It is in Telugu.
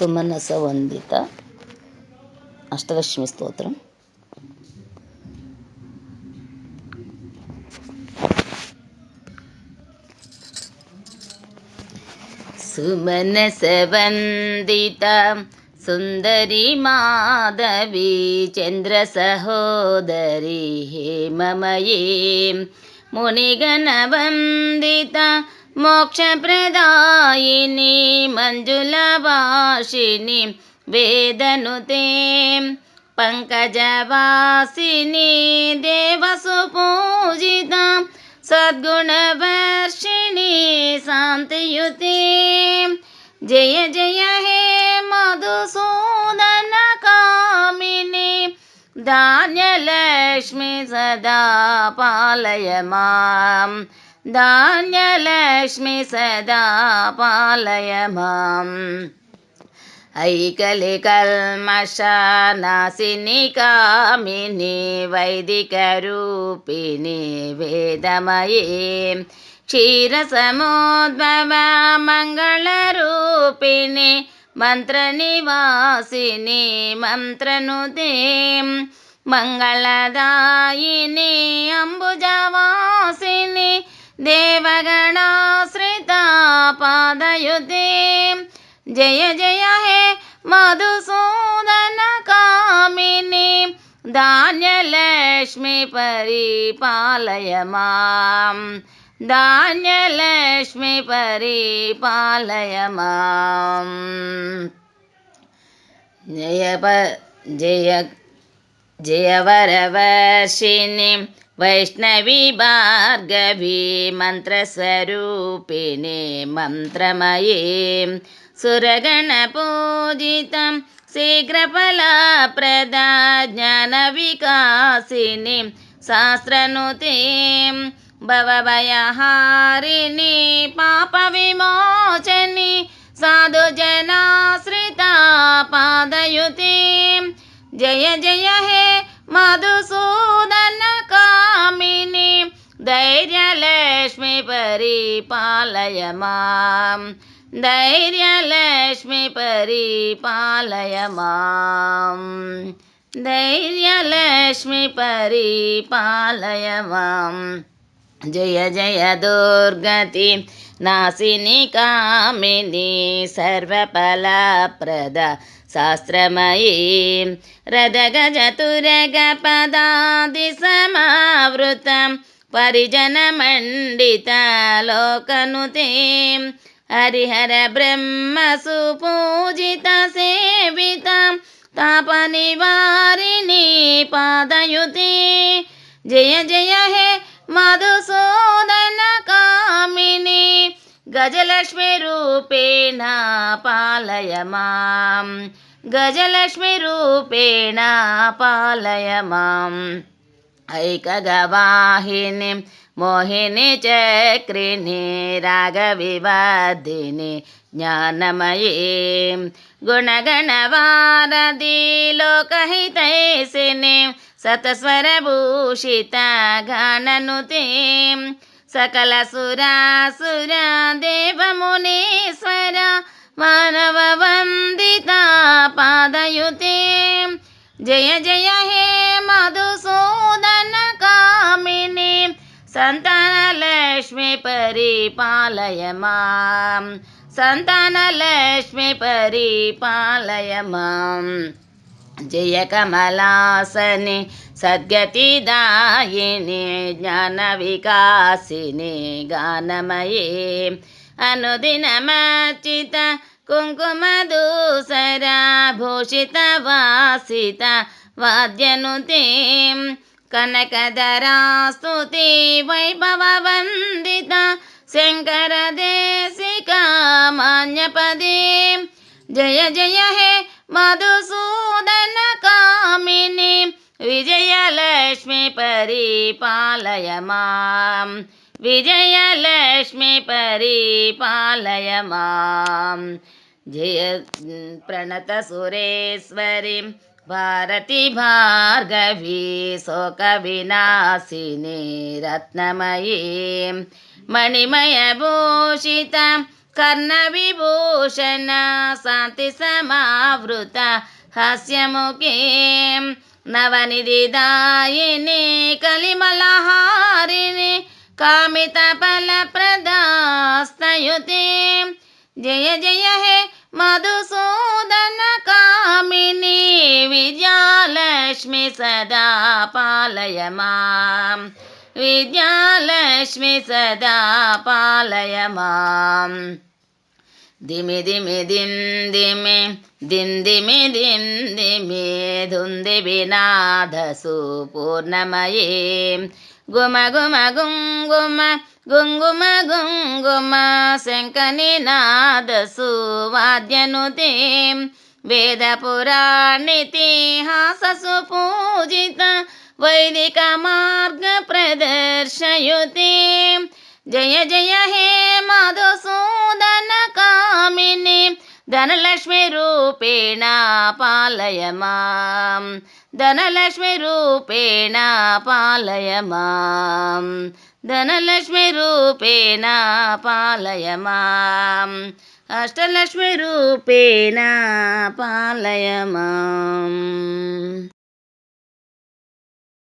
ಸುಮನಸ ವಂದಿತ. ಅಷ್ಟಲಕ್ಷ್ಮಿ ಸ್ತೋತ್ರ. ಸುಮನಸ ವಂದಿತ ಸುಂದರಿ ಮಾಧವಿ ಚಂದ್ರ ಸಹೋದರಿ ಹೇಮಮಯೇ ಮುನಿಗನ ವಂದಿತ मोक्षप्रदायिनि मञ्जुलवासिनि वेदनुते पङ्कजवासिनि देवसु सद्गुणवर्षिणि शान्तियुते। जय जय हे मधुसूदन कामिनी धान्यलक्ष्मि सदा पालय माम्। ధాన్యలక్ష్మి సదా పాలయ మాం ఐకలి కల్మషానాశిని కామిని వైదిక రూపిణి వేదమయే. క్షీరసమోద్భవ మంగళ రూపిణి మంత్ర నివాసిని మంత్రనుతే మంగళదాయిని అంబుజ ദേവഗണാശ്രിതാ പാദയുതി ജയ ജയ ഹേ മധുസൂദന കാമിനി ധാന്യലക്ഷ്മി പരിപാലയ മാം ധാന്യലക്ഷ്മി പരിപാലയ മാം ജയ ജയ ജയവരവർഷിണി वैष्णवी भार्गवी मन्त्रस्वरूपिणे मन्त्रमये सुरगणपूजितं शीघ्रफलाप्रदा ज्ञानविकासिनीं शास्त्रनुते भवभयहारिणी साधु साधुजनाश्रिता पादयुते। जय जय हे मधुसू పరిపాలయ మాం ధైర్యలక్ష్మి పరిపాలయ మాం ధైర్యలక్ష్మి పరిపాలయ మాం జయ జయ దుర్గతి నాశిని కామిని సర్వఫలప్రద శాస్త్రమయీ. రథగజ తురగ పదాది సమావృతం परिजनमण्डितलोकनुतीं हरिहर तापनिवारिणी पादयुते। जय जय हे मधुसूदनकामिनि गजलक्ष्मीरूपेण पालय मां गजलक्ष्मीरूपेण पालय माम्। గజలక్ష్మి రూపేణ పాలయ మాం గజలక్ష్మి రూపేణ పాలయ మాం ఐకగవాహిని మోహిని చక్రిణి రాగవివాదిని జ్ఞానమయీ గుణగణవారది లోకహితైసిని సతస్వరభూషిత సంతానలక్ష్మి పరిపాలయ మాం సంతానలక్ష్మి పరిపాలయ మాం జయ కమలాసని సద్గతిదాయిని జ్ఞాన వికాసిని గానమయే. అనుదినమర్చిత కుంకుమ దూసర భూషిత వాసిత వాద్యనుతే कनकदरा स्तुति वैभव वंदिता शंकर देशिकापदे जय जय हे मधुसूदन कामिनी विजयलक्ष्मी परिपालय विजयलक्ष्मी परिपालय जय प्रणत सुरेश्वरी भारती भार्गवी शोकविनाशिनी रत्नमयी। मणिमयभूषित कर्णविभूषण शान्तिसमावृत हास्यमुखे। नवनिधिदायिनि कलिमलहारिणि कामितफलप्रदास्तयुते जय जय हे మధుసూదన కామిని విద్యాలక్ష్మి సదా పాలయ మాం విద్యాలక్ష్మి సదా పాలయ మాం దిమి దిమి దిన్ దిమి దిన్ దిమి దిన్ దిమి ధుంది వినాదసు పూర్ణమయీ గుమ గుమ గుంగుమ గుంగుమ గుంగుమ శంకని నాదసు వాద్యనుతే వేద పురాణితిహాససు పూజిత వైదిక మార్గ ప్రదర్శయుతే జయ జయ హే మధుసూదన కామిని ధనలక్ష్మి రూపేణ పాలయ మాం. ధనలక్ష్మి రూపేణ పాలయ మాం అష్టలక్ష్మి రూపేణ పాలయ మాం